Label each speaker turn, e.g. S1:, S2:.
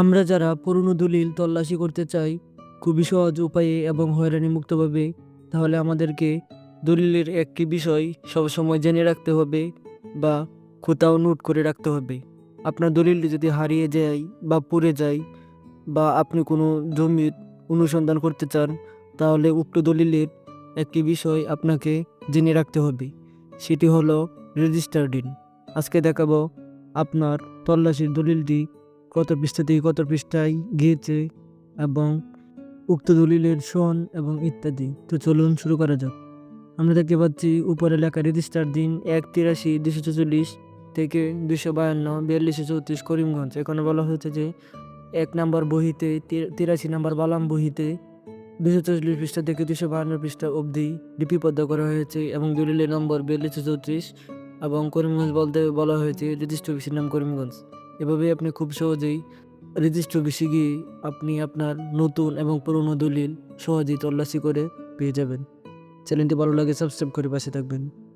S1: আমরা যারা পুরনো দলিল তল্লাশি করতে চাই, খুবই সহজ উপায়ে এবং হয়রানি মুক্তভাবে তাহলে আমাদেরকে দলিলের একটি বিষয় সবসময় জেনে রাখতে হবে বা কোথাও নোট করে রাখতে হবে। আপনার দলিলটি যদি হারিয়ে যায় বা পড়ে যায় বা আপনি কোনো জমির অনুসন্ধান করতে চান, তাহলে উক্ত দলিলের একটি বিষয় আপনাকে জেনে রাখতে হবে। সেটি হলো রেজিস্টার ডিন। আজকে দেখাবো আপনার তল্লাশির দলিলটি কত পৃষ্ঠা থেকে কত পৃষ্ঠায় গিয়েছে এবং উক্ত দলিলের সন এবং ইত্যাদি। তো চলুন শুরু করা যাক। আমরা দেখতে পাচ্ছি উপরে লেখা রেজিস্টার দিন এক তিরাশি দুশো ছেচল্লিশ থেকে দুশো বায়ান্ন বিয়াল্লিশশো চৌত্রিশ করিমগঞ্জ। এখানে বলা হয়েছে যে এক নম্বর বহিতে তিরাশি নম্বর বালাম বহিতে দুশো চল্লিশ পৃষ্ঠা থেকে দুশো বাহান্ন পৃষ্ঠা অবধি লিপিবদ্ধ করা হয়েছে এবং দলিলের নম্বর বিয়াল্লিশশো চৌত্রিশ এবং করিমগঞ্জ বলতে বলা হয়েছে রেজিস্ট্রি অফিসের নাম করিমগঞ্জ। এভাবে আপনি খুব সহজেই রেজিস্ট্রি অফিসে গিয়ে আপনি আপনার নতুন এবং পুরনো দলিল সহজেই তল্লাশি করে পেয়ে যাবেন। চ্যানেলটি ভালো লাগে সাবস্ক্রাইব করে পাশে থাকবেন।